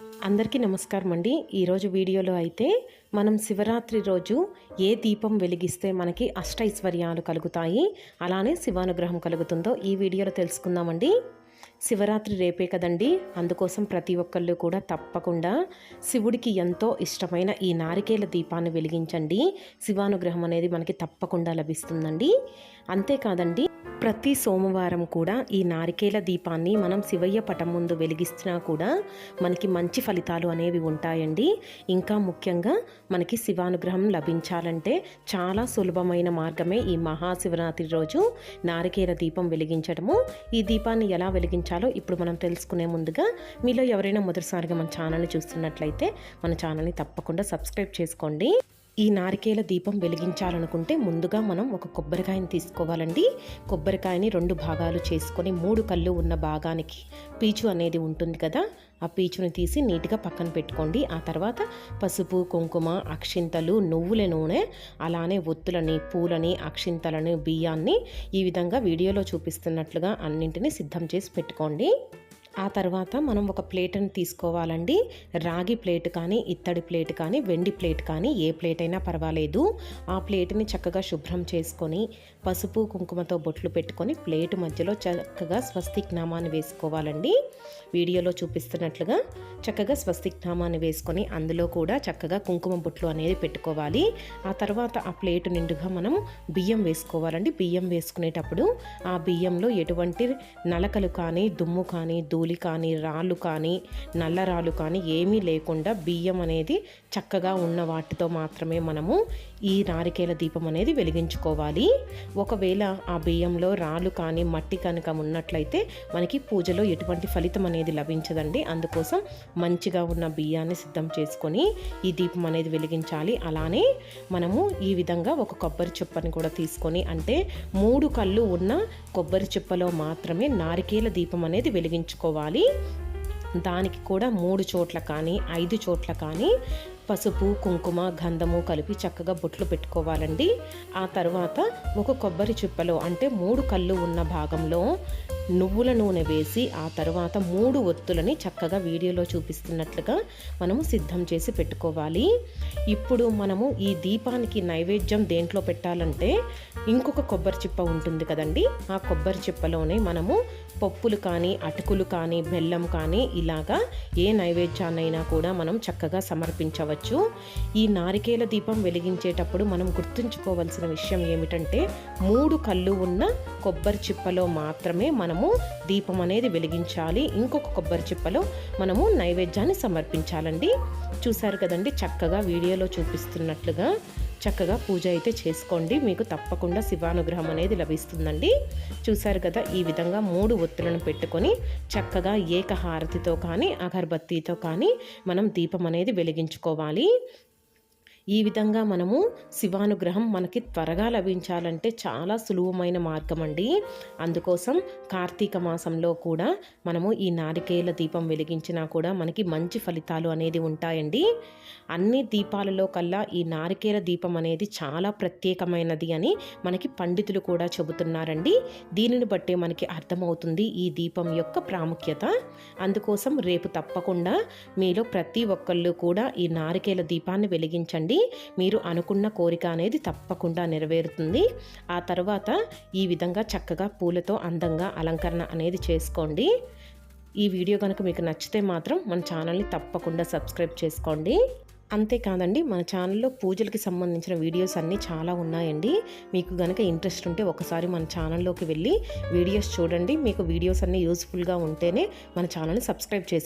అందరికీ నమస్కారం అండి. ఈరోజు వీడియోలో అయితే మనం శివరాత్రి రోజు ఏ దీపం వెలిగిస్తే మనకి అష్టైశ్వర్యాలు కలుగుతాయి అలానే శివానుగ్రహం కలుగుతుందో ఈ వీడియోలో తెలుసుకుందామండి శివరాత్రి రేపే కదండి. అందుకోసం ప్రతి ఒక్కళ్ళు కూడా తప్పకుండా శివుడికి ఎంతో ఇష్టమైన ఈ నారికేల దీపాన్ని వెలిగించండి. శివానుగ్రహం అనేది మనకి తప్పకుండా లభిస్తుందండి. అంతేకాదండి ప్రతి సోమవారం కూడా ఈ నారికేల దీపాన్ని మనం శివయ్య పటం ముందు వెలిగిస్తున్నా కూడా మనకి మంచి ఫలితాలు అనేవి ఉంటాయండి. ఇంకా ముఖ్యంగా మనకి శివానుగ్రహం లభించాలంటే చాలా సులభమైన మార్గమే ఈ మహాశివరాత్రి రోజు నారికేల దీపం వెలిగించడము. ఈ దీపాన్ని ఎలా వెలిగించాలో ఇప్పుడు మనం తెలుసుకునే ముందుగా మీలో ఎవరైనా మొదటిసారిగా మన ఛానల్ని చూస్తున్నట్లయితే మన ఛానల్ని తప్పకుండా సబ్స్క్రైబ్ చేసుకోండి. ఈ నారికేల దీపం వెలిగించాలనుకుంటే ముందుగా మనం ఒక కొబ్బరికాయని తీసుకోవాలండి. కొబ్బరికాయని రెండు భాగాలు చేసుకొని మూడు కళ్ళు ఉన్న భాగానికి పీచు అనేది ఉంటుంది కదా ఆ పీచుని తీసి నీట్గా పక్కన పెట్టుకోండి. ఆ తర్వాత పసుపు కుంకుమ అక్షింతలు నువ్వుల నూనె అలానే ఒత్తులని పూలని అక్షింతలని బియ్యాన్ని ఈ విధంగా వీడియోలో చూపిస్తున్నట్లుగా అన్నింటినీ సిద్ధం చేసి పెట్టుకోండి. ఆ తర్వాత మనం ఒక ప్లేట్ని తీసుకోవాలండి. రాగి ప్లేట్ కానీ ఇత్తడి ప్లేట్ కానీ వెండి ప్లేట్ కానీ ఏ ప్లేట్ అయినా పర్వాలేదు. ఆ ప్లేట్ని చక్కగా శుభ్రం చేసుకొని పసుపు కుంకుమతో బొట్లు పెట్టుకొని ప్లేట్ మధ్యలో చక్కగా స్వస్తిక్ నామాన్ని వేసుకోవాలండి. వీడియోలో చూపిస్తున్నట్లుగా చక్కగా స్వస్తిక్ నామాన్ని వేసుకొని అందులో కూడా చక్కగా కుంకుమ బొట్లు అనేది పెట్టుకోవాలి. ఆ తర్వాత ఆ ప్లేట్ నిండుగా మనం బియ్యం వేసుకోవాలండి. బియ్యం వేసుకునేటప్పుడు ఆ బియ్యంలో ఎటువంటి నలకలు కానీ దుమ్ము కానీ ధూళి కానీ రాళ్ళు కానీ నల్ల రాళ్ళు కానీ ఏమీ లేకుండా బియ్యం అనేది చక్కగా ఉన్న వాటితో మాత్రమే మనము ఈ నారికేల దీపం అనేది వెలిగించుకోవాలి. ఒకవేళ ఆ బియ్యంలో రాళ్ళు కానీ మట్టి కనుక ఉన్నట్లయితే మనకి పూజలో ఎటువంటి ఫలితం అనేది లభించదండి. అందుకోసం మంచిగా ఉన్న బియ్యాన్ని సిద్ధం చేసుకొని ఈ దీపం అనేది వెలిగించాలి. అలానే మనము ఈ విధంగా ఒక కొబ్బరి చుప్పని కూడా తీసుకొని అంటే మూడు కళ్ళు ఉన్న కొబ్బరి చిప్పలో మాత్రమే నారికేల దీపం అనేది వెలిగించుకోవాలి. దానికి కూడా మూడు చోట్ల కానీ ఐదు చోట్ల కానీ పసుపు కుంకుమ గంధము కలిపి చక్కగా బొట్లు పెట్టుకోవాలండి. ఆ తర్వాత ఒక కొబ్బరి చిప్పలో అంటే మూడు కళ్ళు ఉన్న భాగంలో నువ్వుల నూనె వేసి ఆ తర్వాత మూడు ఒత్తులని చక్కగా వీడియోలో చూపిస్తున్నట్లుగా మనము సిద్ధం చేసి పెట్టుకోవాలి. ఇప్పుడు మనము ఈ దీపానికి నైవేద్యం దేంట్లో పెట్టాలంటే ఇంకొక కొబ్బరి చిప్ప ఉంటుంది కదండి. ఆ కొబ్బరి చిప్పలోనే మనము పప్పులు కానీ అటుకులు కానీ బెల్లం కానీ ఇలాగా ఏ నైవేద్యాన్నైనా కూడా మనం చక్కగా సమర్పించవచ్చు. ఈ నారికేల దీపం వెలిగించేటప్పుడు మనం గుర్తుంచుకోవాల్సిన విషయం ఏమిటంటే మూడు కళ్ళు ఉన్న కొబ్బరి చిప్పలో మాత్రమే మనం మనము దీపం అనేది వెలిగించాలి. ఇంకొక కొబ్బరి చిప్పలో మనము నైవేద్యాన్ని సమర్పించాలండి. చూసారు కదండి చక్కగా వీడియోలో చూపిస్తున్నట్లుగా చక్కగా పూజ అయితే చేసుకోండి. మీకు తప్పకుండా శివానుగ్రహం అనేది లభిస్తుందండి. చూసారు కదా ఈ విధంగా మూడు ఒత్తులను పెట్టుకొని చక్కగా ఏకహారతితో కానీ అగరబత్తితో కానీ మనం దీపం అనేది వెలిగించుకోవాలి. ఈ విధంగా మనము శివానుగ్రహం మనకి త్వరగా లభించాలంటే చాలా సులువమైన మార్గం అండి. అందుకోసం కార్తీక మాసంలో కూడా మనము ఈ నారికేల దీపం వెలిగించినా కూడా మనకి మంచి ఫలితాలు అనేది ఉంటాయండి. అన్ని దీపాలలో కల్లా ఈ నారికేల దీపం అనేది చాలా ప్రత్యేకమైనది అని మనకి పండితులు కూడా చెబుతున్నారండి. దీనిని బట్టే మనకి అర్థమవుతుంది ఈ దీపం యొక్క ప్రాముఖ్యత. అందుకోసం రేపు తప్పకుండా మీలో ప్రతి ఒక్కళ్ళు కూడా ఈ నారికేల దీపాన్ని వెలిగించండి. మీరు అనుకున్న కోరిక అనేది తప్పకుండా నెరవేరుతుంది. ఆ తర్వాత ఈ విధంగా చక్కగా పూలతో అందంగా అలంకరణ అనేది చేసుకోండి. ఈ వీడియో కనుక మీకు నచ్చితే మాత్రం మన ఛానల్ని తప్పకుండా సబ్స్క్రైబ్ చేసుకోండి. అంతేకాదండి మన ఛానల్లో పూజలకి సంబంధించిన వీడియోస్ అన్నీ చాలా ఉన్నాయండి. మీకు కనుక ఇంట్రెస్ట్ ఉంటే ఒకసారి మన ఛానల్లోకి వెళ్ళి వీడియోస్ చూడండి. మీకు వీడియోస్ అన్నీ యూస్ఫుల్గా ఉంటేనే మన ఛానల్ని సబ్స్క్రైబ్ చేసుకోండి